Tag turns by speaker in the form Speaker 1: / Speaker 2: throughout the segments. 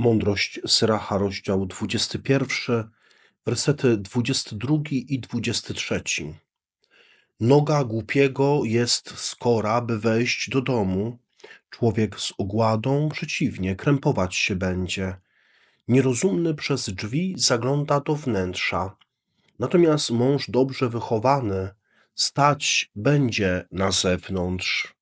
Speaker 1: Mądrość Syracha, rozdział 21, wersety 22 i 23. Noga głupiego jest skora, by wejść do domu. Człowiek z ogładą przeciwnie, krępować się będzie. Nierozumny przez drzwi zagląda do wnętrza. Natomiast mąż dobrze wychowany stać będzie na zewnątrz.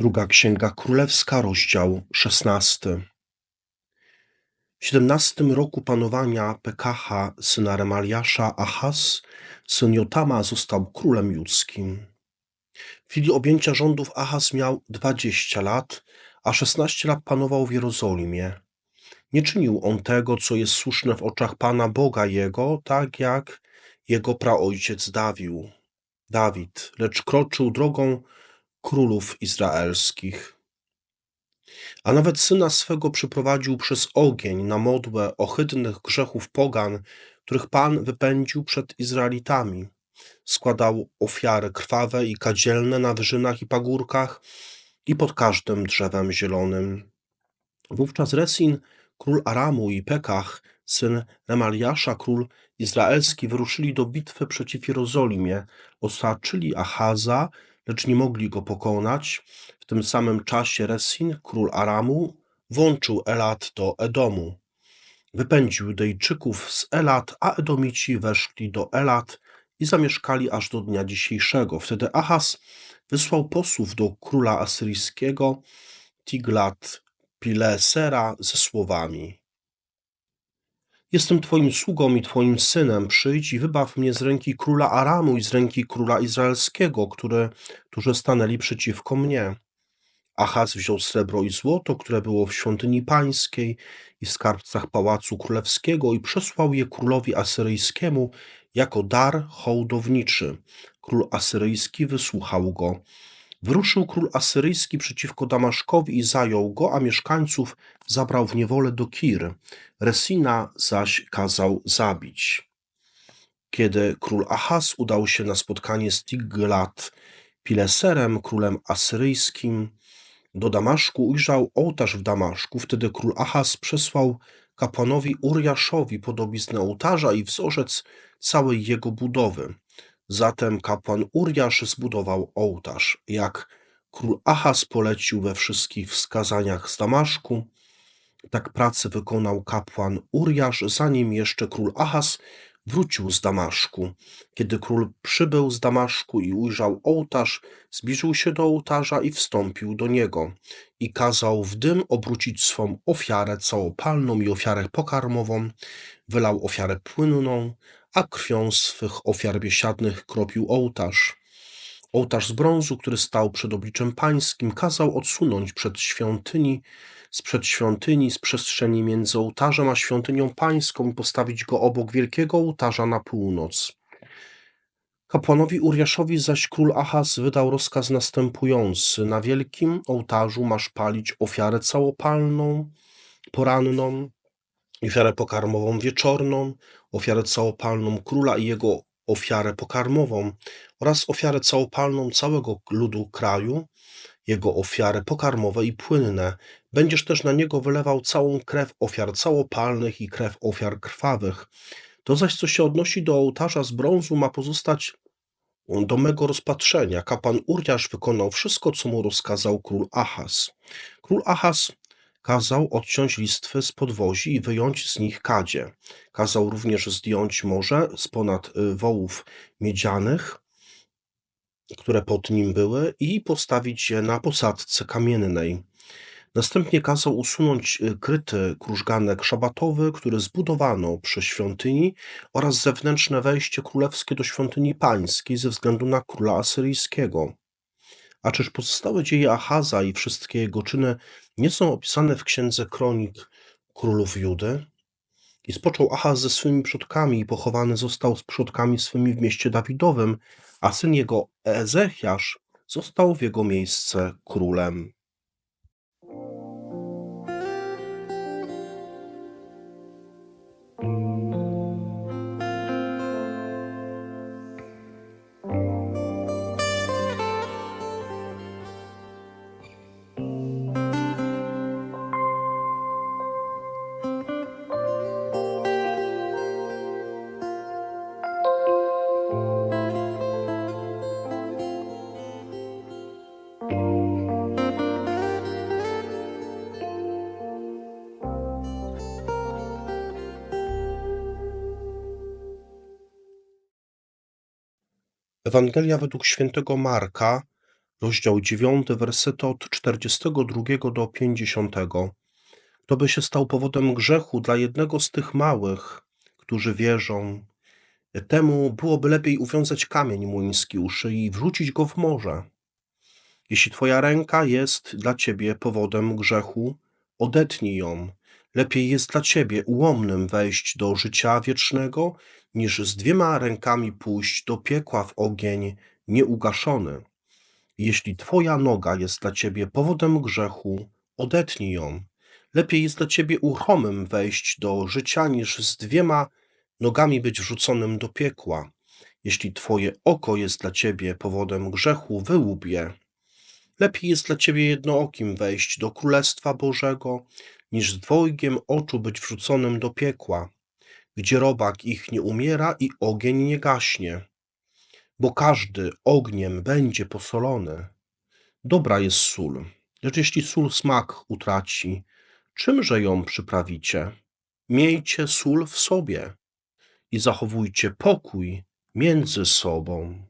Speaker 1: Druga Księga Królewska, rozdział 16. W siedemnastym roku panowania Pekacha, syna Remaliasza, Ahaz, syn Jotama, został królem judzkim. W chwili objęcia rządów Ahaz miał 20 lat, a 16 lat panował w Jerozolimie. Nie czynił on tego, co jest słuszne w oczach Pana Boga jego, tak jak jego praojciec Dawił. Dawid, lecz kroczył drogą królów izraelskich. A nawet syna swego przyprowadził przez ogień na modłę ohydnych grzechów pogan, których Pan wypędził przed Izraelitami. Składał ofiary krwawe i kadzielne na wyżynach i pagórkach i pod każdym drzewem zielonym. Wówczas Resin, król Aramu i Pekach, syn Remaliasza, król izraelski, wyruszyli do bitwy przeciw Jerozolimie, osaczyli Achaza, lecz nie mogli go pokonać. W tym samym czasie Resin, król Aramu, włączył Elat do Edomu. Wypędził Judejczyków z Elat, a Edomici weszli do Elat i zamieszkali aż do dnia dzisiejszego. Wtedy Ahaz wysłał posłów do króla asyryjskiego Tiglat Pilesera ze słowami Jestem twoim sługą i twoim synem, przyjdź i wybaw mnie z ręki króla Aramu i z ręki króla izraelskiego, które, którzy stanęli przeciwko mnie. Achaz wziął srebro i złoto, które było w świątyni pańskiej i w skarbcach pałacu królewskiego i przesłał je królowi asyryjskiemu jako dar hołdowniczy. Król asyryjski wysłuchał go. Wyruszył król asyryjski przeciwko Damaszkowi i zajął go, a mieszkańców zabrał w niewolę do Kir. Resina zaś kazał zabić. Kiedy król Ahaz udał się na spotkanie z Tiglat Pileserem, królem asyryjskim, do Damaszku ujrzał ołtarz w Damaszku. Wtedy król Ahaz przesłał kapłanowi Uriaszowi podobiznę ołtarza i wzorzec całej jego budowy. Zatem kapłan Uriasz zbudował ołtarz, jak król Ahaz polecił we wszystkich wskazaniach z Damaszku. Tak pracę wykonał kapłan Uriasz, zanim jeszcze król Ahaz wrócił z Damaszku. Kiedy król przybył z Damaszku i ujrzał ołtarz, zbliżył się do ołtarza i wstąpił do niego i kazał w dym obrócić swą ofiarę całopalną i ofiarę pokarmową, wylał ofiarę płynną, a krwią swych ofiar biesiadnych kropił ołtarz. Ołtarz z brązu, który stał przed obliczem pańskim, kazał odsunąć przed świątyni, sprzed świątyni, z przestrzeni między ołtarzem a świątynią pańską i postawić go obok wielkiego ołtarza na północ. Kapłanowi Uriaszowi zaś król Ahaz wydał rozkaz następujący. Na wielkim ołtarzu masz palić ofiarę całopalną, poranną, ofiarę pokarmową wieczorną, ofiarę całopalną króla i jego ofiarę pokarmową oraz ofiarę całopalną całego ludu kraju, jego ofiary pokarmowe i płynne. Będziesz też na niego wylewał całą krew ofiar całopalnych i krew ofiar krwawych. To zaś, co się odnosi do ołtarza z brązu, ma pozostać do mego rozpatrzenia. Kapłan Uriasz wykonał wszystko, co mu rozkazał król Ahaz. Król Ahaz kazał odciąć listwy z podwozi i wyjąć z nich kadzie. Kazał również zdjąć morze z ponad y, wołów miedzianych, które pod nim były, i postawić je na posadzce kamiennej. Następnie kazał usunąć y, kryty krużganek szabatowy, który zbudowano przy świątyni oraz zewnętrzne wejście królewskie do świątyni pańskiej ze względu na króla asyryjskiego. A czyż pozostałe dzieje Achaza i wszystkie jego czyny nie są opisane w księdze kronik królów Judy? I spoczął Achaz ze swymi przodkami i pochowany został z przodkami swymi w mieście Dawidowym, a syn jego Ezechiasz został w jego miejsce królem. Ewangelia według świętego Marka, rozdział 9, wersety od 42 do 50. Kto by się stał powodem grzechu dla jednego z tych małych, którzy wierzą, temu byłoby lepiej uwiązać kamień młyński u szyi i wrzucić go w morze. Jeśli twoja ręka jest dla ciebie powodem grzechu, odetnij ją. Lepiej jest dla ciebie ułomnym wejść do życia wiecznego, niż z dwiema rękami pójść do piekła w ogień nieugaszony. Jeśli twoja noga jest dla ciebie powodem grzechu, odetnij ją. Lepiej jest dla ciebie uchomym wejść do życia, niż z dwiema nogami być wrzuconym do piekła. Jeśli twoje oko jest dla ciebie powodem grzechu, wyłup je. Lepiej jest dla ciebie jednookim wejść do Królestwa Bożego, niż z dwojgiem oczu być wrzuconym do piekła, gdzie robak ich nie umiera i ogień nie gaśnie. Bo każdy ogniem będzie posolony. Dobra jest sól, lecz jeśli sól smak utraci, czymże ją przyprawicie? Miejcie sól w sobie i zachowujcie pokój między sobą.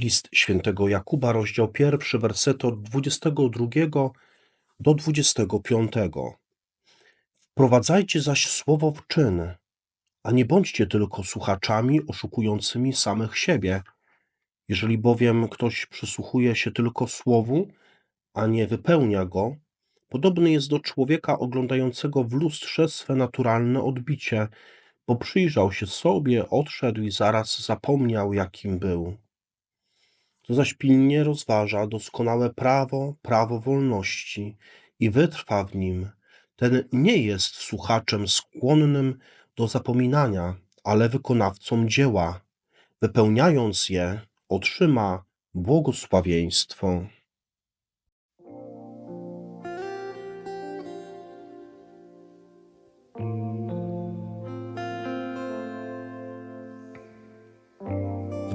Speaker 1: List świętego Jakuba, rozdział pierwszy, wersety od 22 do 25. Wprowadzajcie zaś słowo w czyn, a nie bądźcie tylko słuchaczami oszukującymi samych siebie. Jeżeli bowiem ktoś przysłuchuje się tylko słowu, a nie wypełnia go, podobny jest do człowieka oglądającego w lustrze swe naturalne odbicie, bo przyjrzał się sobie, odszedł i zaraz zapomniał, jakim był. Kto zaś pilnie rozważa doskonałe prawo, prawo wolności i wytrwa w nim, ten nie jest słuchaczem skłonnym do zapominania, ale wykonawcą dzieła. Wypełniając je, otrzyma błogosławieństwo.